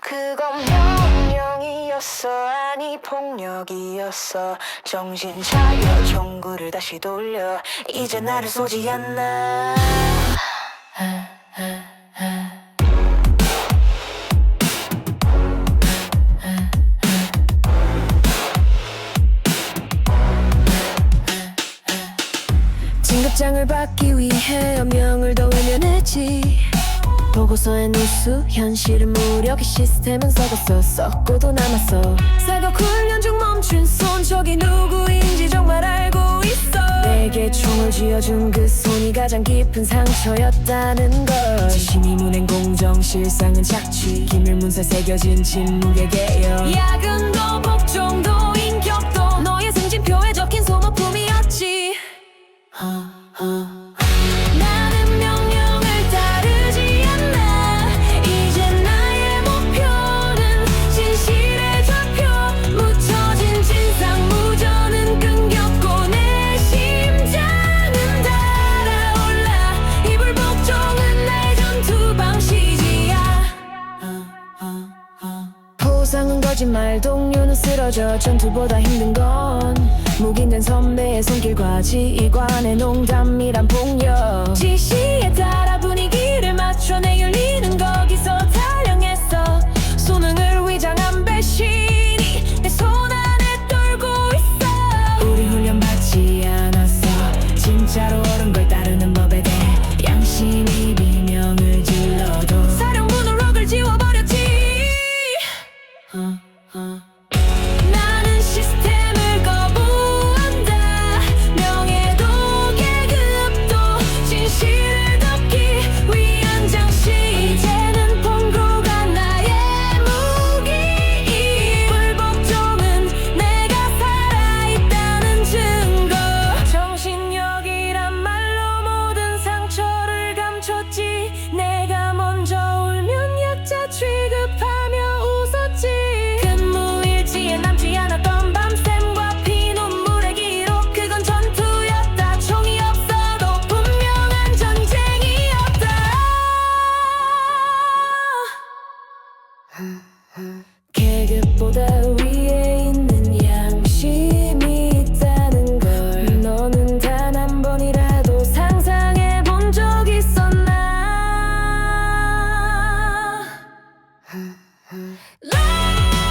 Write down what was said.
그건 명령이었어. 아니 폭력이었어. 정신 차려. 종구를 다시 돌려. 이제 나를 쏘지 않나. 진급장을 받기 위해 연명을 더 외면했지 보고서에 누수 현실은 무력의 시스템은 썩었어. 썩고도 남았어. 사격 훈련 중 멈춘 손 저기 누구인지 정말 알고 있어. 내게 총을 쥐어준 그 손이 가장 깊은 상처였다는 걸. 진심이 문행 공정 실상은 착취. 기밀 문서 새겨진 침묵의 개요. 야근도 복종도 인격도 너의 승진표에 적힌 소모품이었지. 나는 보상은 거짓말 동료는 쓰러져 전투보다 힘든 건 묵인된 선배의 손길과 지휘관의 농담이란 폭력. 지시에 따라 나는 있었나? 라